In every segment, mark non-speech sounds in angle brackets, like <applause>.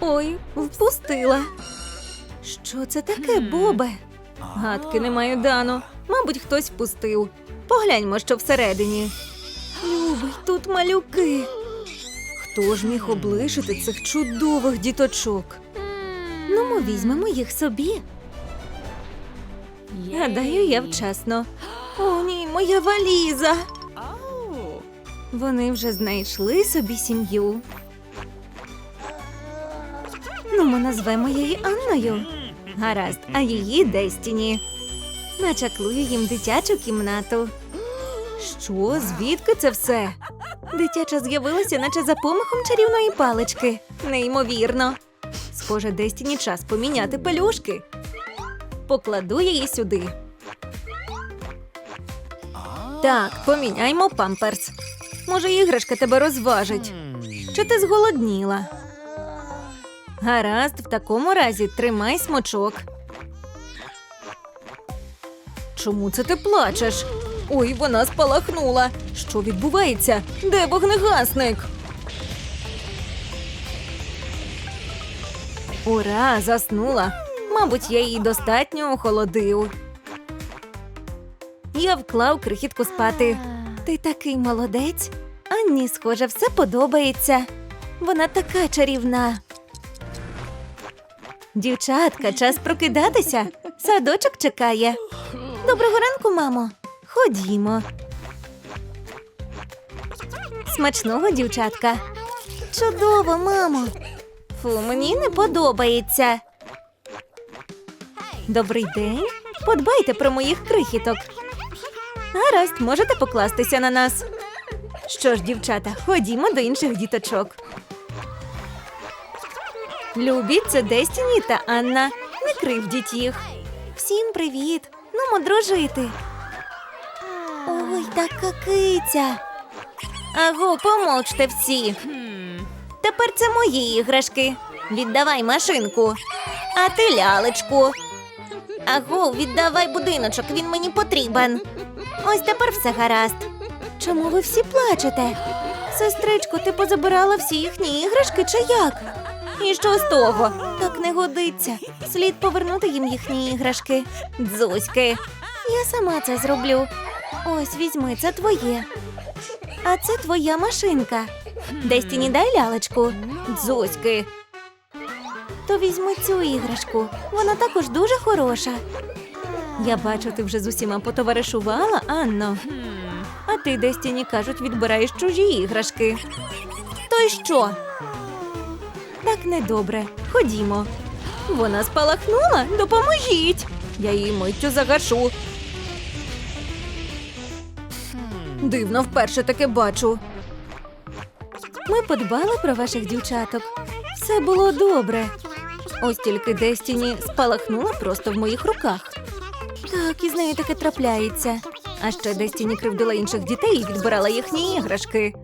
Ой, впустила. Що це таке, Бобе? Гадки не маю Дано. Мабуть, хтось впустив. Погляньмо, що всередині. Любий, тут малюки. Хто ж міг облишити цих чудових діточок? Ну, ми візьмемо їх собі. Гадаю, я вчасно. О, ні, моя валіза. Вони вже знайшли собі сім'ю. Ну, ми назвемо її Анною. Гаразд, а її Дестіні. Начаклую їм дитячу кімнату. Що? Звідки це все? Дитяча з'явилася, наче за помахом чарівної палички. Неймовірно. Схоже, Дестіні час поміняти пелюшки. Покладу її сюди. Так, поміняймо памперс. Може, іграшка тебе розважить. Чи ти зголодніла? Гаразд, в такому разі тримай смочок. Чому це ти плачеш? Ой, вона спалахнула. Що відбувається? Де вогнегасник? Ура, заснула. Мабуть, я її достатньо охолодив. Я вклав крихітку спати. Ти такий молодець. Анні, схоже, все подобається. Вона така чарівна. Дівчатка, час прокидатися. Садочок чекає. Доброго ранку, мамо. Ходімо. Смачного, дівчатка. Чудово, мамо. Фу, мені не подобається. Добрий день. Подбайте про моїх крихіток. Гаразд, можете покластися на нас. Що ж, дівчата, ходімо до інших діточок. Любі, це Дестіні та Анна. Не кривдіть їх. Всім привіт. Ну, дружити. Ой, така киця. Аго, помовчте всі. Тепер це мої іграшки. Віддавай машинку. А ти лялечку. Аго, віддавай будиночок, він мені потрібен. Ось тепер все гаразд. Чому ви всі плачете? Сестричко, ти позабирала всі їхні іграшки чи як? І що з того? Так не годиться. Слід повернути їм їхні іграшки. Дзузьки. Я сама це зроблю. Ось візьми, це твоє. А це твоя машинка. Дестіні дай лялечку. Дзузьки. То візьми цю іграшку. Вона також дуже хороша. Я бачу, ти вже з усіма потоваришувала, Анно. А ти, Дестіні, кажуть, відбираєш чужі іграшки. То й що? Так недобре. Ходімо. Вона спалахнула? Допоможіть. Я її миттю загашу. Дивно, вперше таке бачу. Ми подбали про ваших дівчаток. Все було добре. Ось тільки Дестіні спалахнула просто в моїх руках. Так, із нею таке трапляється. А ще Дестіні кривдила інших дітей і відбирала їхні іграшки.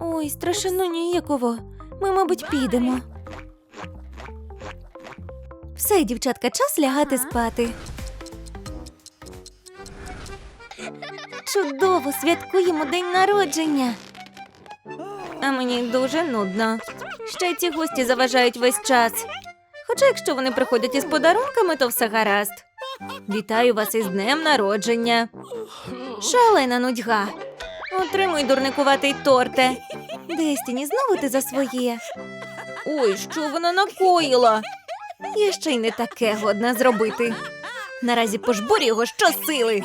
Ой, страшенно ніяково. Ми, мабуть, підемо. Все, дівчатка, час лягати спати. Чудово, святкуємо день народження. А мені дуже нудно. Ще ці гості заважають весь час. Хоча, якщо вони приходять із подарунками, то все гаразд. Вітаю вас із днем народження. Шалена нудьга. Отримуй дурникуватий торте. Дестіні, знову ти за своє. Ой, що вона накоїла? Я ще й не таке годна зробити. Наразі пожбурю його щосили.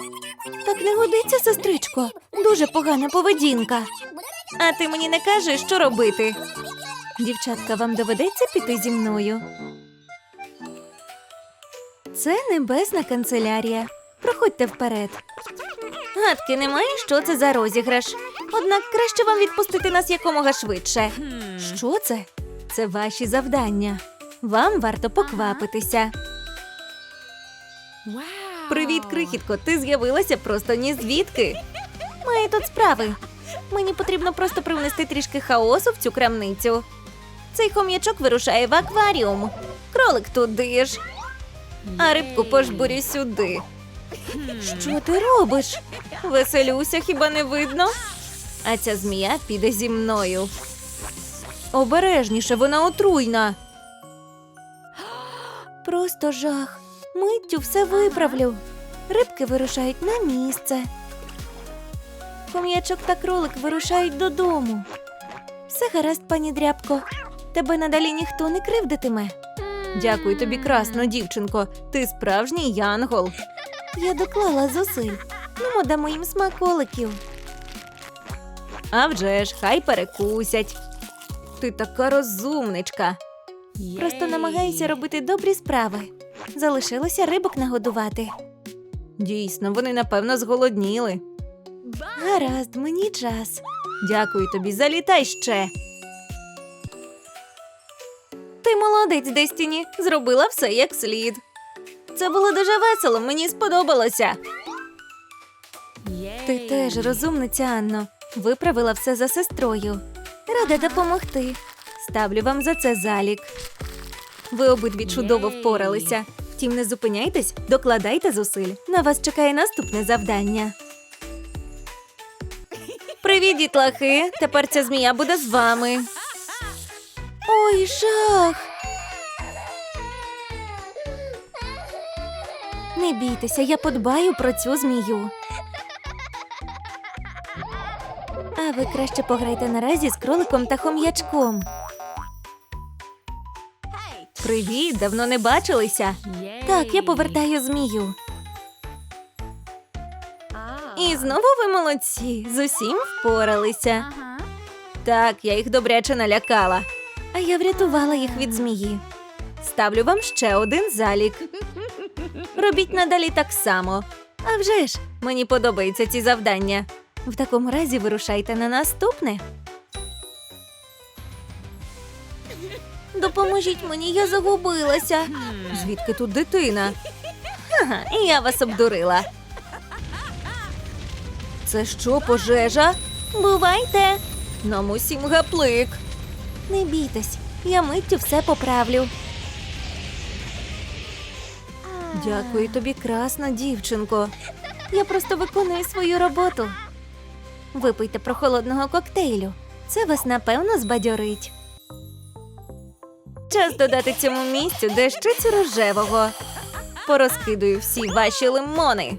Так не годиться, сестричко. Дуже погана поведінка. А ти мені не кажеш, що робити. Дівчатка, вам доведеться піти зі мною. Це небесна канцелярія. Проходьте вперед. Гадки немає, що це за розіграш. Однак краще вам відпустити нас якомога швидше. Що це? Це ваші завдання. Вам варто поквапитися. Привіт, крихітко. Ти з'явилася просто ні звідки. Маю тут справи. Мені потрібно просто привнести трішки хаосу в цю крамницю. Цей хом'ячок вирушає в акваріум. Кролик туди ж. А рибку пожбурю сюди. Що ти робиш? Веселюся, хіба не видно? А ця змія піде зі мною. Обережніше, вона отруйна. Просто жах. Миттю все виправлю. Рибки вирушають на місце. Хом'ячок та кролик вирушають додому. Все гаразд, пані дрябко. Тебе надалі ніхто не кривдитиме. Дякую тобі, красно, дівчинко. Ти справжній янгол. Я доклала зусиль. Ну, дамо їм смаколиків. А вже ж, хай перекусять. Ти така розумничка. Просто намагаюся робити добрі справи. Залишилося рибок нагодувати. Дійсно, вони напевно зголодніли. Гаразд, мені час. Дякую тобі, залітай ще. Ти молодець, Дестіні, зробила все як слід. Це було дуже весело, мені сподобалося. Ти теж розумниця, Анно. Виправила все за сестрою. Рада допомогти. Ставлю вам за це залік. Ви обидві чудово впоралися. Втім, не зупиняйтесь, докладайте зусиль. На вас чекає наступне завдання. Привіт, дітлахи! Тепер ця змія буде з вами. Ой, жах! Не бійтеся, я подбаю про цю змію. А ви краще пограйте наразі з кроликом та хом'ячком. Привіт, давно не бачилися. Так, я повертаю змію. І знову ви молодці, з усім впоралися. Так, я їх добряче налякала. А я врятувала їх від змії. Ставлю вам ще один залік. Робіть надалі так само. А вже ж, мені подобаються ці завдання. В такому разі вирушайте на наступне. Допоможіть мені, я загубилася. Звідки тут дитина? Ага, я вас обдурила. Це що, пожежа? Бувайте. Нам усім гаплик. Не бійтесь, я миттю все поправлю. Дякую тобі, красна дівчинко. Я просто виконую свою роботу. Випийте прохолодного коктейлю. Це вас напевно збадьорить. Час додати цьому місцю дещицю рожевого. Порозкидую всі ваші лимони.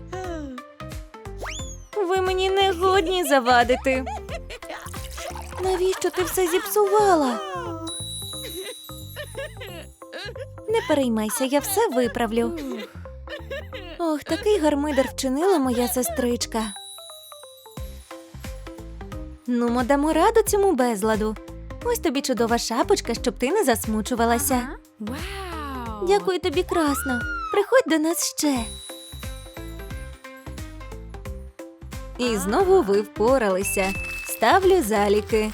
Ви мені не годні завадити. Навіщо ти все зіпсувала? Не переймайся, я все виправлю. Ох, такий гармидер вчинила моя сестричка. Ну, мо дамо раду цьому безладу. Ось тобі чудова шапочка, щоб ти не засмучувалася. Вау! Дякую тобі, красно. Приходь до нас ще. І знову ви впоралися. Ставлю заліки.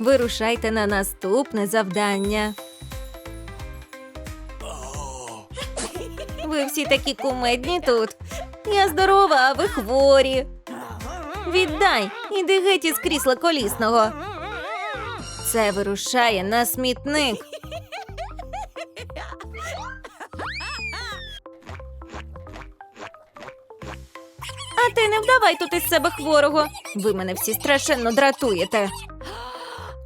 Вирушайте на наступне завдання. Ви всі такі кумедні тут. Я здорова, а ви хворі. Віддай, іди геть із крісла колісного. Це вирушає на смітник. А ти не вдавай тут із себе хворого. Ви мене всі страшенно дратуєте.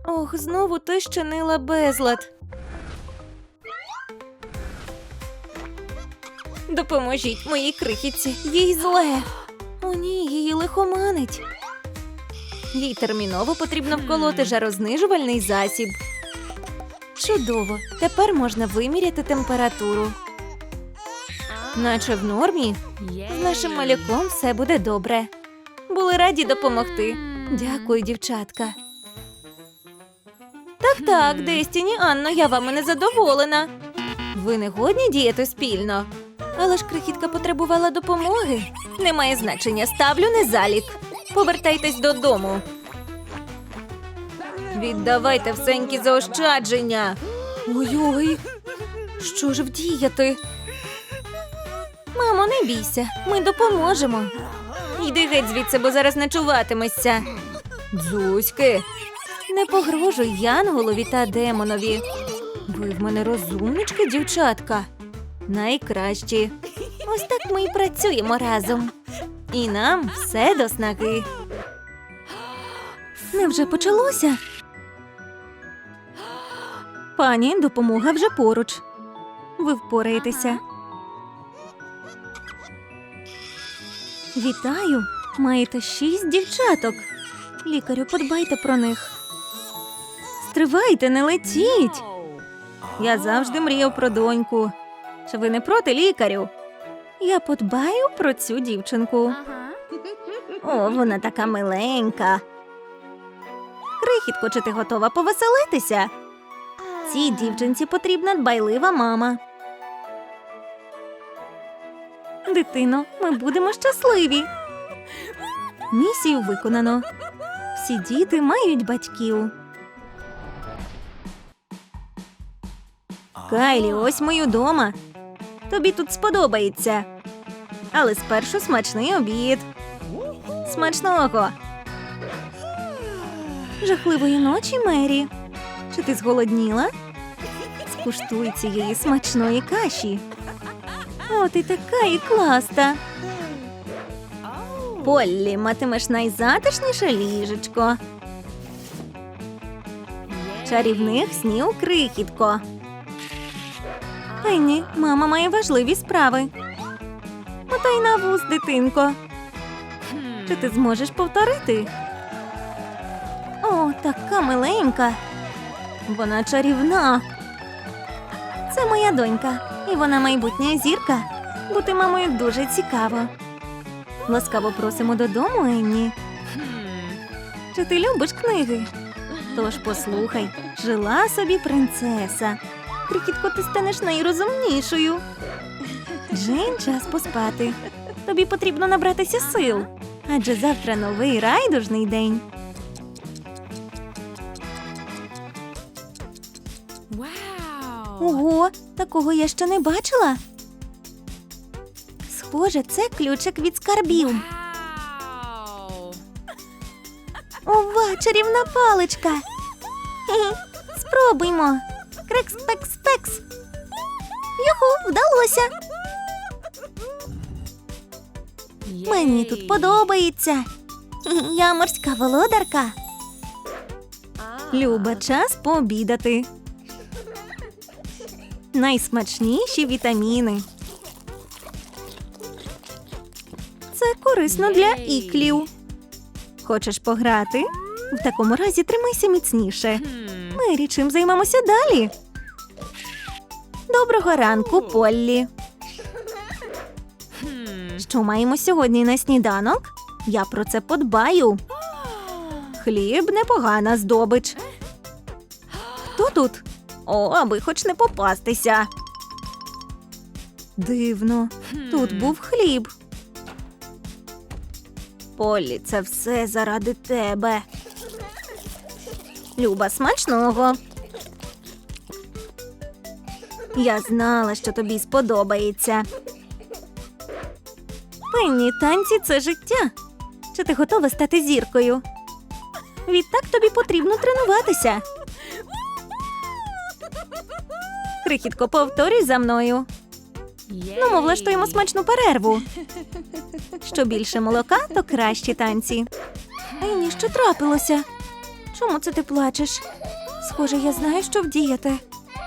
Ох, знову ти щинила безлад. Допоможіть моїй крихітці, їй зле. О, ні, її лихоманить. Їй терміново потрібно вколоти жарознижувальний засіб. Чудово, тепер можна виміряти температуру. Наче в нормі, з нашим малюком все буде добре. Були раді допомогти. Дякую, дівчатка. Так, так, Дестіні, Анно, я вами не задоволена. Ви не годні діяти спільно. Але ж крихітка потребувала допомоги. Немає значення, ставлю незалік. Повертайтесь додому. Віддавайте всенькі заощадження. Ой-ой, що ж вдіяти? Мамо, не бійся, ми допоможемо. Йди геть звідси, бо зараз ночуватимешся. Дзузьки. Не погрожуй Янголові та демонові. Ви в мене розумнички, дівчатка. Найкращі. Ось так ми й працюємо разом. І нам все до снаги. Невже почалося? Пані, допомога вже поруч. ви впораєтеся. Вітаю! Маєте шість дівчаток. Лікарю, подбайте про них. Стривайте, не летіть. Я завжди мріяв про доньку. Чи ви не проти лікарю? Я подбаю про цю дівчинку. О, вона така миленька. Крихітко, чи ти готова повеселитися? Цій дівчинці потрібна дбайлива мама. Дитино, ми будемо щасливі. Місію виконано. Всі діти мають батьків. Кайлі, ось ми дома. Тобі тут сподобається. Але спершу смачний обід. Смачного. Жахливої ночі, Мері. Чи ти зголодніла? Скуштуй цієї смачної каші. О, ти така і класта. Поллі, матимеш найзатишніше ліжечко. Чарівних снів крихітко. Пенні, мама має важливі справи. Мотай на вуз, дитинко. Чи ти зможеш повторити? О, така миленька. Вона чарівна. Це моя донька, і вона майбутня зірка. Бути мамою дуже цікаво. Ласкаво просимо додому, Енні. Чи ти любиш книги? Тож послухай, жила собі принцеса. Крихітко, ти станеш найрозумнішою. Джейн, час поспати. Тобі потрібно набратися сил, адже завтра новий райдужний день. Ого, такого я ще не бачила. Схоже, це ключик від скарбів. Ова, чарівна паличка. Спробуймо. Крекс, пекс, пекс. Юху, вдалося. Мені тут подобається. Я морська володарка. Люба, час пообідати. Найсмачніші вітаміни. Це корисно для іклів. Хочеш пограти? В такому разі тримайся міцніше. Мері, чим займемося далі? Доброго ранку, Поллі. Що маємо сьогодні на сніданок? Я про це подбаю. Хліб непогана здобич. Хто тут? О, аби хоч не попастися. Дивно, тут був хліб. Полі, це все заради тебе. Люба, смачного. Я знала, що тобі сподобається. Пенні, танці це життя. Чи ти готова стати зіркою? Відтак тобі потрібно тренуватися. Крихітко, повторюй за мною. Ну, ми влаштуємо смачну перерву. Що більше молока, то кращі танці. Ені, що трапилося? Чому це ти плачеш? Схоже, я знаю, що вдіяти.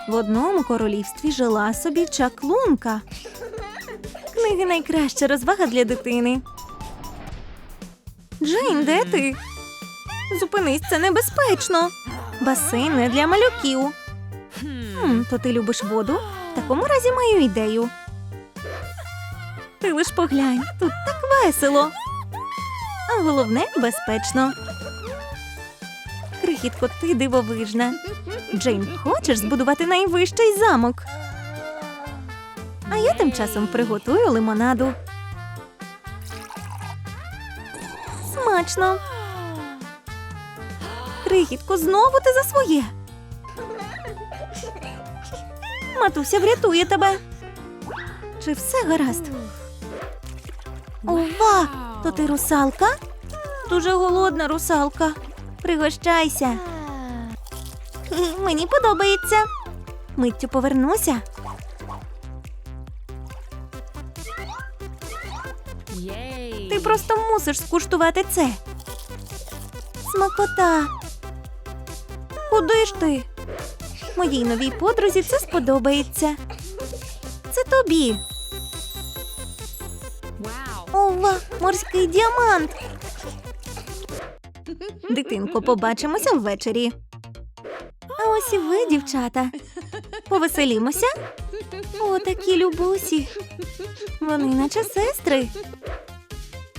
В одному королівстві жила собі чаклунка. Книги найкраща розвага для дитини. Джейн, де ти? Зупинись, це небезпечно. Басейн не для малюків. Хм. То ти любиш воду? В такому разі маю ідею. Ти лиш поглянь, тут так весело. А головне безпечно. Крихітко, ти дивовижна. Джейн, хочеш збудувати найвищий замок? А я тим часом приготую лимонаду. Смачно. Крихітко, знову ти за своє. Матуся врятує тебе. Чи все гаразд? Ова! То ти русалка? Дуже голодна русалка. Пригощайся. Мені подобається. Миттю повернуся. Ти просто мусиш скуштувати це. Смакота. Куди ж ти? Моїй новій подрузі це сподобається. Це тобі. Ова, морський діамант. Дитинко, побачимося ввечері. А ось і ви, дівчата. Повеселімося. О, такі любусі. Вони наче сестри.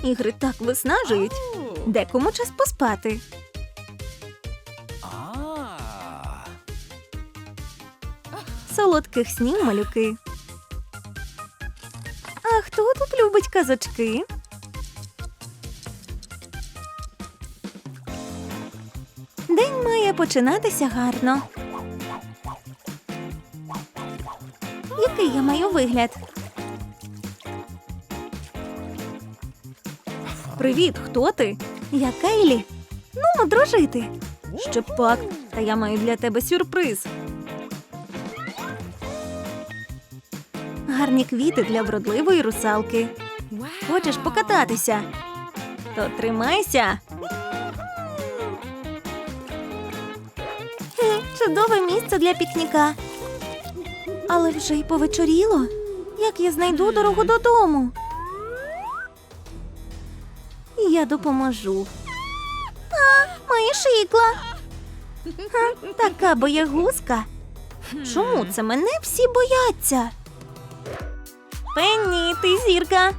Ігри так виснажують. Декому час поспати. Солодких снів малюки. А хто тут любить казочки? Починатися гарно. Який я маю вигляд? Привіт, хто ти? Я Кейлі. Ну, дружити. Ще пак, та я маю для тебе сюрприз. Гарні квіти для вродливої русалки. Хочеш покататися? То тримайся. Чудове місце для пікніка. Але вже й повечоріло. Як я знайду дорогу додому? Я допоможу. А, маєш ікла. Ха, така боягузка. Чому це мене всі бояться? Пенні, ти зірка.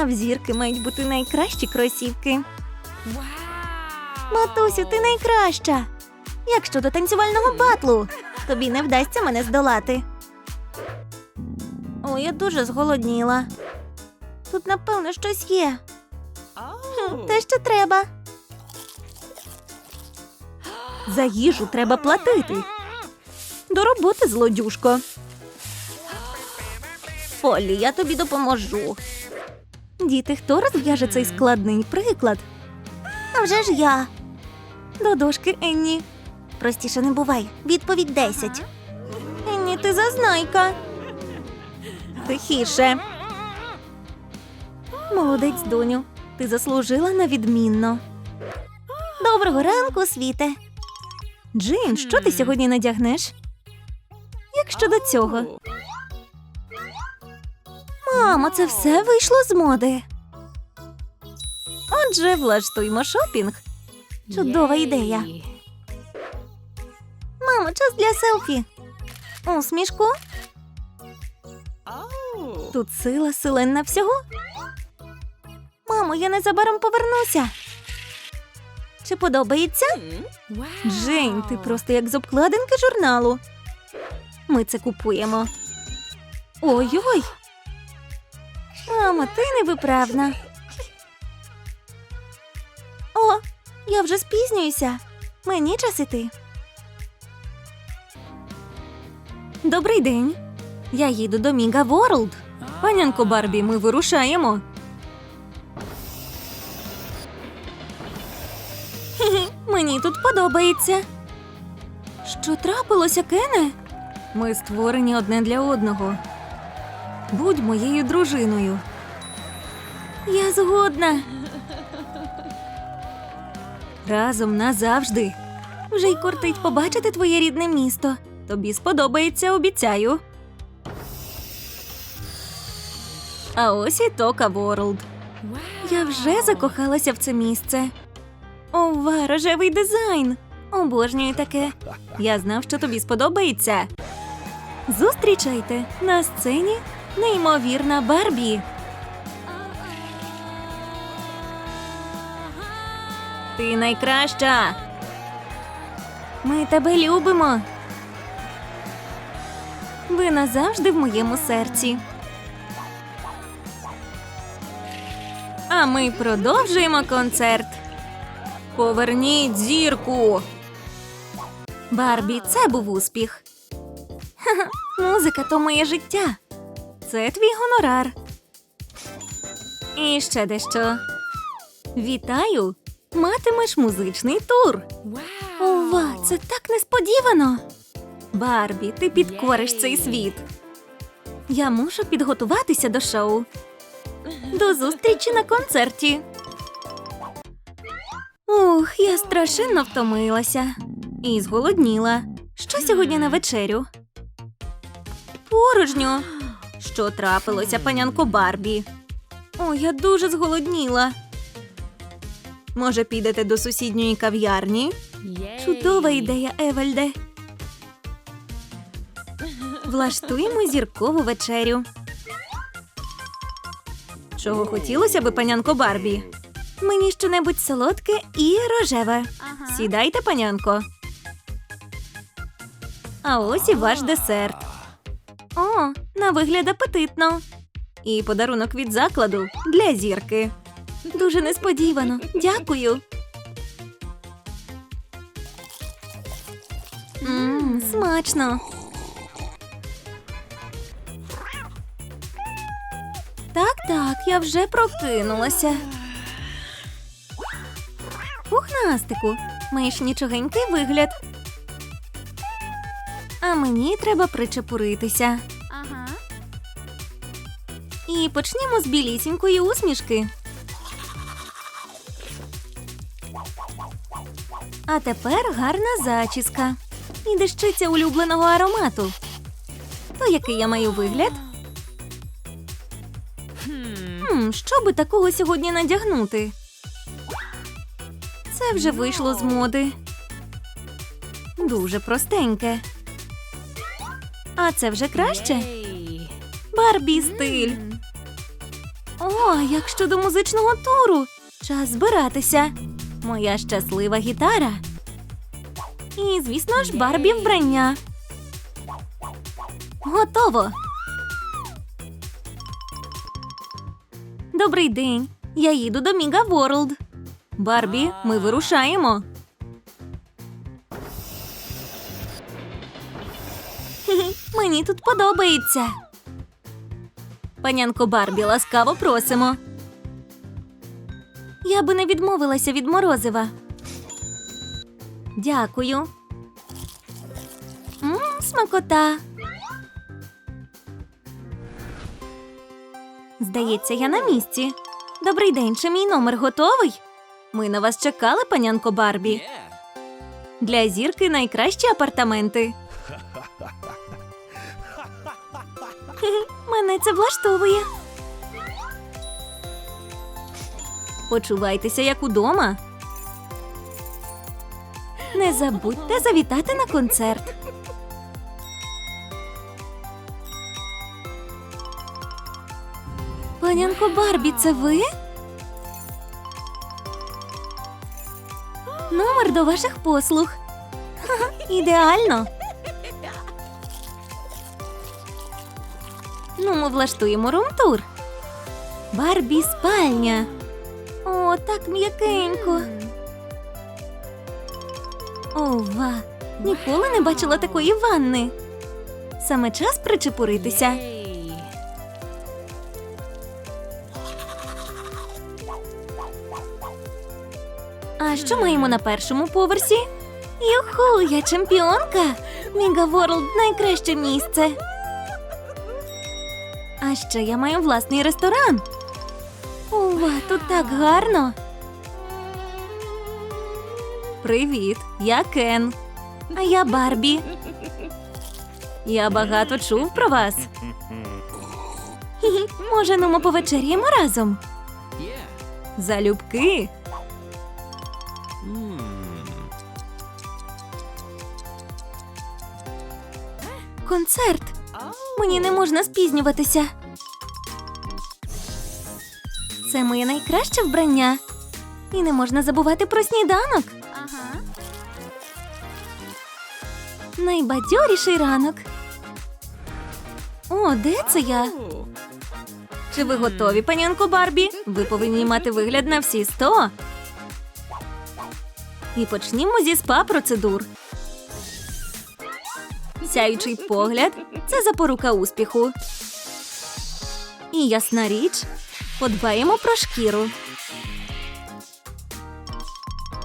А в зірки мають бути найкращі кросівки. Матусю, ти найкраща. Як щодо танцювального батлу? Тобі не вдасться мене здолати. О, я дуже зголодніла. Тут, напевно, щось є. Те, що треба. За їжу треба платити. До роботи, злодюшко. Полі, я тобі допоможу. Діти, хто розв'яже цей складний приклад? А вже ж я. До дошки, Енні. Простіше не бувай. Відповідь 10. Енні, ти зазнайка. Тихіше. Молодець, доню. Ти заслужила на відмінно. Доброго ранку, світе. Джин, що ти сьогодні надягнеш? Як щодо цього? Мамо, це все вийшло з моди. Отже, влаштуймо шопінг. Чудова ідея. Yay. Час для селфі. Усмішку. Тут сила силенна всього. Мамо, я незабаром повернуся. Чи подобається? Джейн, ти просто як з обкладинки журналу. Ми це купуємо. Ой-ой. Мамо, ти невиправна. О, я вже спізнююся. Мені час іти. Добрий день. Я їду до Міга Ворлд. Панянко Барбі, ми вирушаємо. Мені тут подобається. Що трапилося, Кене? Ми створені одне для одного. Будь моєю дружиною. Я згодна. Разом назавжди. Вже й кортить побачити твоє рідне місто. Тобі сподобається, обіцяю. А ось і Тока Ворлд. Я вже закохалася в це місце. Ова, рожевий дизайн. Обожнюю таке. Я знав, що тобі сподобається. Зустрічайте на сцені неймовірна Барбі. Ти найкраща. Ми тебе любимо. Ви назавжди в моєму серці. А ми продовжуємо концерт. Поверніть зірку. Барбі, це був успіх. Ха-ха, музика то моє життя. Це твій гонорар. І ще дещо. Вітаю! Матимеш музичний тур. Ова, це так несподівано. Барбі, ти підкориш цей світ. Я мушу підготуватися до шоу. До зустрічі на концерті. Ух, я страшенно втомилася і зголодніла. Що сьогодні на вечерю? Порожньо. Що трапилося, панянко Барбі? О, я дуже зголодніла. Може, підете до сусідньої кав'ярні? Чудова ідея, Евальде. Влаштуємо зіркову вечерю. Чого хотілося би, панянко Барбі? Мені щонебудь солодке і рожеве. Ага. Сідайте, панянко. А ось і ваш десерт. О, на вигляд апетитно. І подарунок від закладу для зірки. Дуже несподівано. Дякую. Мм, смачно. Я вже прокинулася. Пухнастику, маєш нічогенький вигляд. А мені треба причепуритися. Ага. І почнімо з білісінької усмішки. А тепер гарна зачіска. І дещиця улюбленого аромату. То який я маю вигляд? Хм, що би такого сьогодні надягнути? Це вже вийшло з моди. Дуже простеньке. А це вже краще? Барбі стиль. О, як щодо музичного туру. Час збиратися. Моя щаслива гітара. І, звісно ж, Барбі вбрання. Готово. Добрий день. Я їду до Міга Ворлд. Барбі, ми вирушаємо. Мені тут подобається. Панянко Барбі, ласкаво просимо. Я би не відмовилася від морозива. Дякую. Мм, смакота. Здається, я на місці. Добрий день, чи мій номер готовий? Ми на вас чекали, панянко Барбі. Для зірки найкращі апартаменти. <laughs> Мене це влаштовує. Почувайтеся як удома. Не забудьте завітати на концерт. Панянко Барбі, це ви? Номер до ваших послуг. <laughs> Ідеально. Ну, ми влаштуємо рум-тур. Барбі спальня. О, так м'якенько. Ова, ніколи не бачила такої ванни. Саме час причепуритися. А що маємо на першому поверсі? Юху, я чемпіонка! Міга Ворлд найкраще місце. А ще я маю власний ресторан. Ова, тут так гарно. Привіт, я Кен. А я Барбі. Я багато чув про вас. Хі-хі, Може, ну ми повечеряємо разом? Залюбки. Концерт. Мені не можна спізнюватися. Це моє найкраще вбрання. І не можна забувати про сніданок. Ага. Найбадьоріший ранок. О, де це я? Чи ви готові, панянко Барбі? Ви повинні мати вигляд на всі сто. І почнімо зі спа процедур. Сяючий погляд це запорука успіху. І ясна річ, подбаємо про шкіру.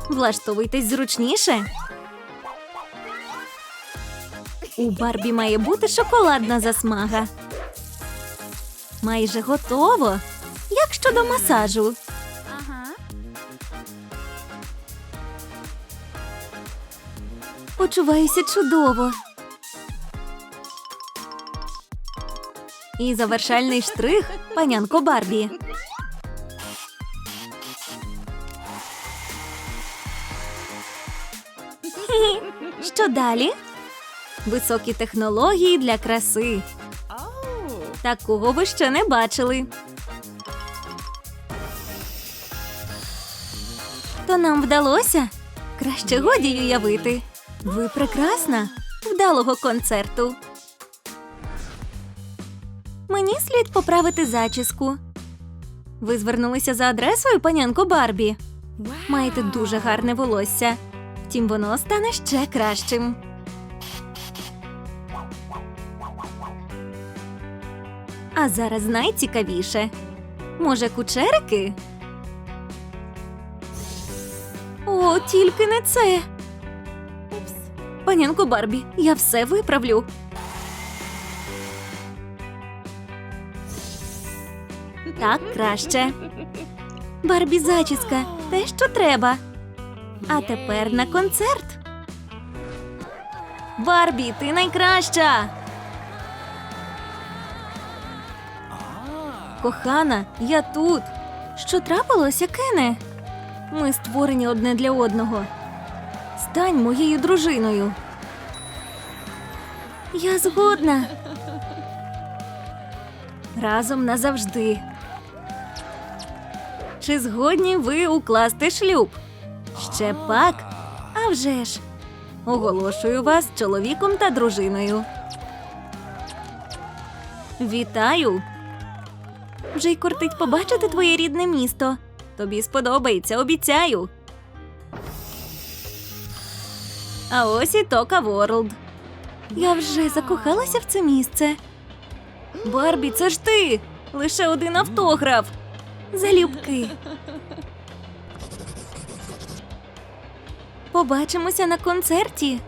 Влаштовуйтесь зручніше. У Барбі має бути шоколадна засмага. Майже готово. Як щодо масажу? Почуваюся чудово. І завершальний штрих панянко Барбі. <laughs> Що далі? Високі технології для краси. Такого ви ще не бачили. То нам вдалося? Краще годі уявити. Ви прекрасна. Вдалого концерту. Мені слід поправити зачіску. Ви звернулися за адресою, панянко Барбі. Маєте дуже гарне волосся. Втім, воно стане ще кращим. А зараз найцікавіше. Може, кучерики? О, тільки не це. Панянко Барбі, я все виправлю. Так краще. Барбі зачіска, те, що треба. А тепер на концерт. Барбі, ти найкраща. Кохана, я тут. Що трапилося, Кене? Ми створені одне для одного. Стань моєю дружиною. Я згодна. Разом назавжди. Чи згодні ви укласти шлюб? Ще пак? А вже ж. Оголошую вас чоловіком та дружиною. Вітаю! Вже й кортить побачити твоє рідне місто. Тобі сподобається, обіцяю. А ось і Тока Ворлд. Я вже закохалася в це місце. Барбі, це ж ти! Лише один автограф. Залюбки. Побачимося на концерті.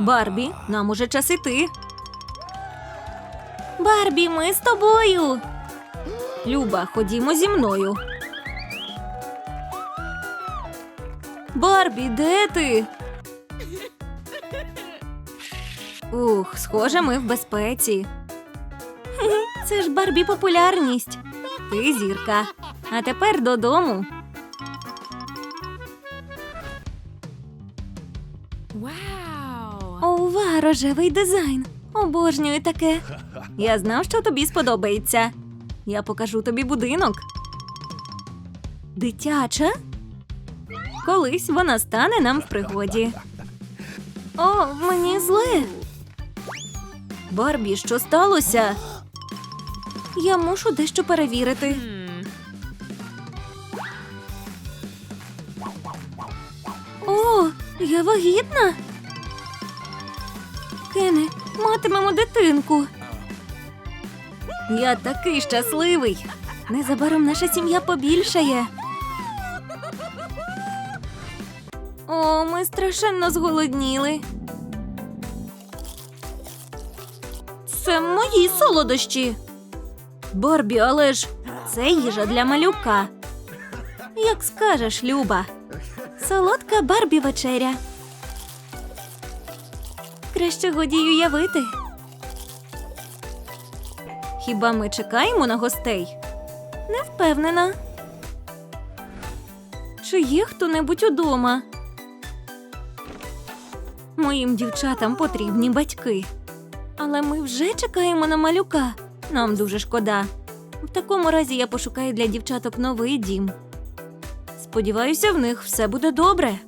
Барбі, нам уже час іти. Барбі, ми з тобою. Люба, ходімо зі мною. Барбі, де ти? Ух, схоже, ми в безпеці. Це ж Барбі популярність. Ти зірка. А тепер додому. Ова, рожевий дизайн. Обожнюю таке. Я знав, що тобі сподобається. Я покажу тобі будинок. Дитяча? Колись вона стане нам в пригоді. О, мені зле. Барбі, що сталося? Я мушу дещо перевірити. О, я вагітна. Кене, матимемо дитинку. Я такий щасливий. Незабаром наша сім'я побільшає. О, ми страшенно зголодніли. Це мої солодощі. Барбі, але ж це їжа для малюка. Як скажеш, Люба. Солодка Барбі вечеря. Краще годі уявити. Хіба ми чекаємо на гостей? Не впевнена. Чи є хто-небудь удома? Моїм дівчатам потрібні батьки. Але ми вже чекаємо на малюка. Нам дуже шкода. В такому разі я пошукаю для дівчаток новий дім. Сподіваюся, в них все буде добре.